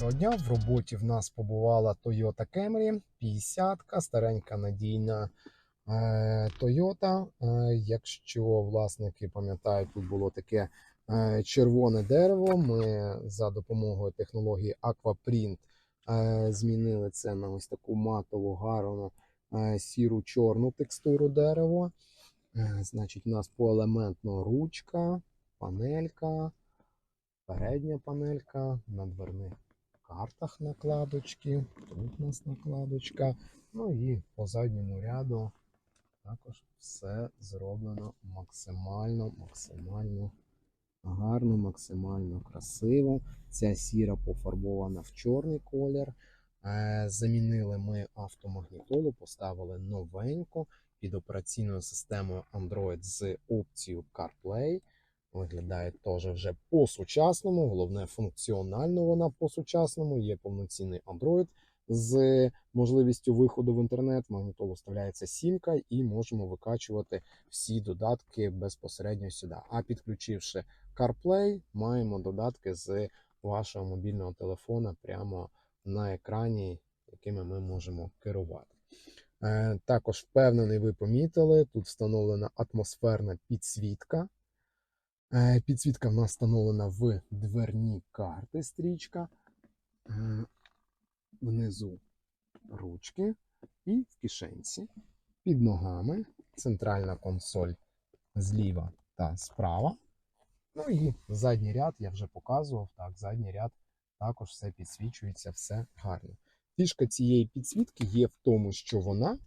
В роботі в нас побувала Toyota Camry 50, старенька надійна е, Toyota. Е, Якщо власники пам'ятають, тут було таке е, червоне дерево. Ми за допомогою технології Aquaprint змінили це на ось таку матову, гарну сіру чорну текстуру дерева. Значить, у нас поелементно ручка, панелька, передня панелька, на дверних картах накладочки. Тут у нас накладочка. Ну і по задньому ряду також все зроблено максимально, максимально гарно, максимально красиво. Ця сіра пофарбована в чорний колір. Е, Замінили ми автомагнітолу, поставили новеньку під операційною системою Android з опцією CarPlay. Виглядає теж вже по-сучасному. Головне, функціонально вона по-сучасному. Є повноцінний Android з можливістю виходу в інтернет. В магнітолу вставляється сімка і можемо викачувати всі додатки безпосередньо сюди. А підключивши CarPlay, маємо додатки з вашого мобільного телефона прямо на екрані, якими ми можемо керувати. Е, Також впевнений, ви помітили, тут встановлена атмосферна підсвітка. Е, Підсвітка в нас встановлена в дверні карти стрічка. Е, Внизу ручки і в кишенці. Під ногами центральна консоль зліва та справа. Ну і задній ряд я вже показував. Так, задній ряд також все підсвічується, все гарно. Фішка цієї підсвітки є в тому, що вона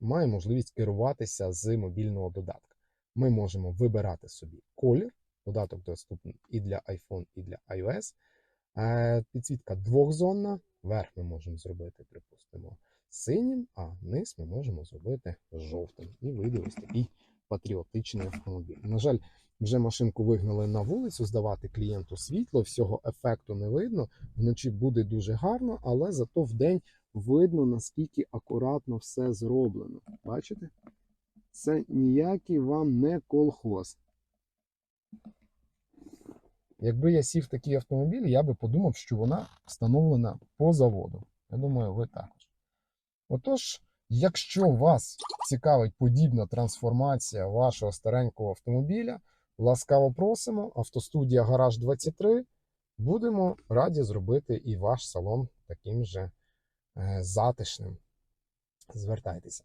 має можливість керуватися з мобільного додатка. Ми можемо вибирати собі колір. Додаток доступний і для iPhone, і для iOS. Е, Підсвітка двохзонна. Верх ми можемо зробити, припустимо, синім, а низ ми можемо зробити жовтим. І вийде ось такий патріотичний автомобіль. На жаль, вже машинку вигнали на вулицю, здавати клієнту світло, всього ефекту не видно. Вночі буде дуже гарно, але зато вдень видно, наскільки акуратно все зроблено. Бачите? Це ніякий вам не колхоз. Якби я сів в такий автомобіль, я би подумав, що вона встановлена по заводу. Я думаю, ви також. Отож, якщо вас цікавить подібна трансформація вашого старенького автомобіля, ласкаво просимо, автостудія Гараж 23. Будемо раді зробити і ваш салон таким же е, затишним. Звертайтеся.